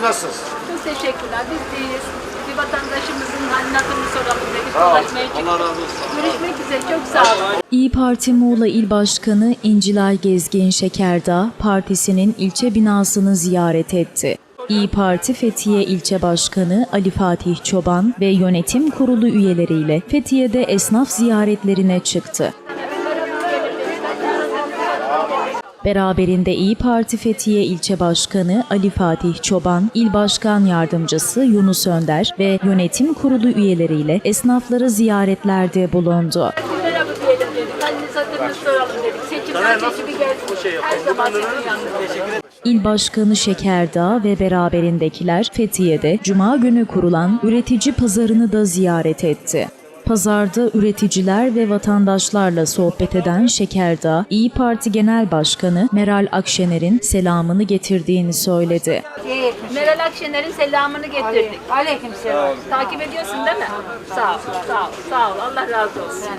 Siz nasılsınız? Çok teşekkürler. Biz deyiz. Bir vatandaşımızın halini hatırını soralım dedik. Sağ olun. Dolaşmaya çıktık. Allah razı olsun. Görüşmek üzere. Çok sağ olun. İyi Parti Muğla İl Başkanı İncilay Gezgin Şekerdağ, partisinin ilçe binasını ziyaret etti. İyi Parti Fethiye İlçe Başkanı Ali Fatih Çoban ve yönetim kurulu üyeleriyle Fethiye'de esnaf ziyaretlerine çıktı. Beraberinde İyi Parti Fethiye İlçe Başkanı Ali Fatih Çoban, İl Başkan Yardımcısı Yunus Önder ve yönetim kurulu üyeleriyle esnafları ziyaretlerde bulundu. İl Başkanı Şekerdağ ve beraberindekiler Fethiye'de Cuma günü kurulan üretici pazarını da ziyaret etti. Pazarda üreticiler ve vatandaşlarla sohbet eden Şekerdağ, İyi Parti Genel Başkanı Meral Akşener'in selamını getirdiğini söyledi. Meral Akşener'in selamını getirdik. Aleyküm selam. Takip ediyorsun değil mi? Sağ ol, sağ ol, sağ ol. Allah razı olsun.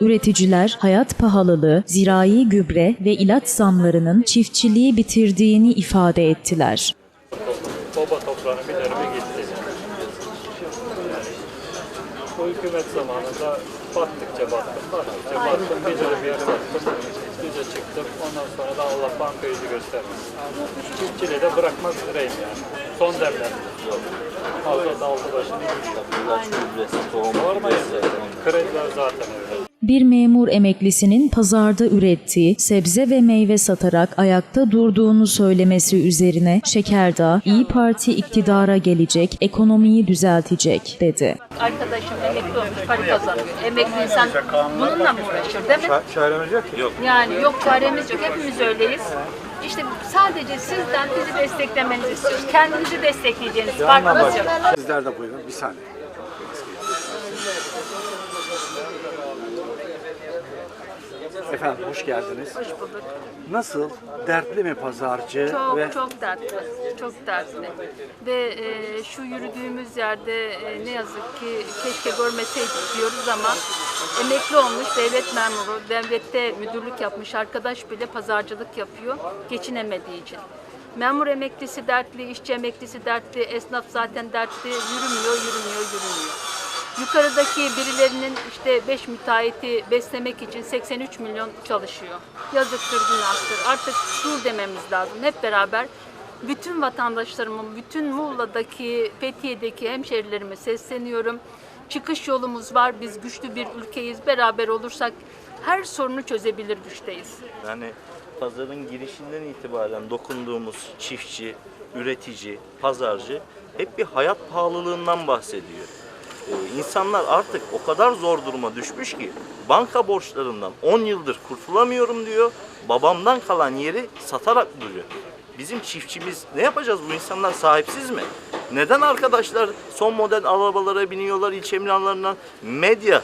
Üreticiler hayat pahalılığı, zirai gübre ve ilaç zamlarının çiftçiliği bitirdiğini ifade ettiler. baba toprağını bir gitti. Bu hükümet zamanında battıkça battım, battıkça battım, bir dönem yer sattım, düze çıktım, ondan sonra da Allah banka yüzü göstermesin. Çiftçiliği de bırakmak üzereyim yani. Son demler. Fazla daldı başını gidiyor. Sormayın. Krediler zaten öyle. Bir memur emeklisinin pazarda ürettiği sebze ve meyve satarak ayakta durduğunu söylemesi üzerine Şekerdağ, İyi Parti iktidara gelecek, ekonomiyi düzeltecek dedi. Arkadaşım emekli olmuş, para kazanıyor. Emekli insan bununla mı uğraşır değil mi? Çaremiz yok ki. Yok. Yani yok çaremiz yok. Hepimiz öyleyiz. İşte sadece sizden bizi desteklemenizi istiyoruz. Kendinizi destekleyeceğiniz farkınız yok. Sizler de buyurun. Bir saniye. Efendim hoş geldiniz. Hoş bulduk. Nasıl? Dertli mi pazarcı? Çok ve çok dertli, çok dertli. Ve e, şu yürüdüğümüz yerde e, ne yazık ki keşke görmeseydik diyoruz ama emekli olmuş devlet memuru, devlette müdürlük yapmış arkadaş bile pazarcılık yapıyor geçinemediği için. Memur emeklisi dertli, işçi emeklisi dertli, esnaf zaten dertli, yürümüyor, yürümüyor, yürümüyor. Yukarıdaki birilerinin işte 5 müteahhiti beslemek için 83 milyon çalışıyor. Yazıktır, günahtır. Artık dur dememiz lazım. Hep beraber bütün vatandaşlarımın, bütün Muğla'daki, Fethiye'deki hemşerilerime sesleniyorum. Çıkış yolumuz var. Biz güçlü bir ülkeyiz. Beraber olursak her sorunu çözebilir güçteyiz. Yani pazarın girişinden itibaren dokunduğumuz çiftçi, üretici, pazarcı hep bir hayat pahalılığından bahsediyor. Ee, insanlar artık o kadar zor duruma düşmüş ki banka borçlarından 10 yıldır kurtulamıyorum diyor. Babamdan kalan yeri satarak duruyor. Bizim çiftçimiz ne yapacağız bu insanlar sahipsiz mi? Neden arkadaşlar son model arabalara biniyorlar ilçe emlanlarından? Medya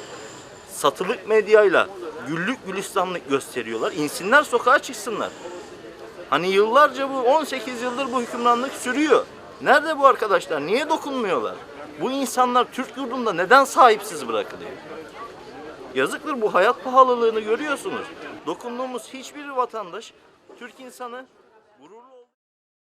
satılık medyayla güllük gülistanlık gösteriyorlar. İnsinler sokağa çıksınlar. Hani yıllarca bu 18 yıldır bu hükümranlık sürüyor. Nerede bu arkadaşlar? Niye dokunmuyorlar? Bu insanlar Türk yurdunda neden sahipsiz bırakılıyor? Yazıktır bu hayat pahalılığını görüyorsunuz. Dokunduğumuz hiçbir vatandaş Türk insanı gururlu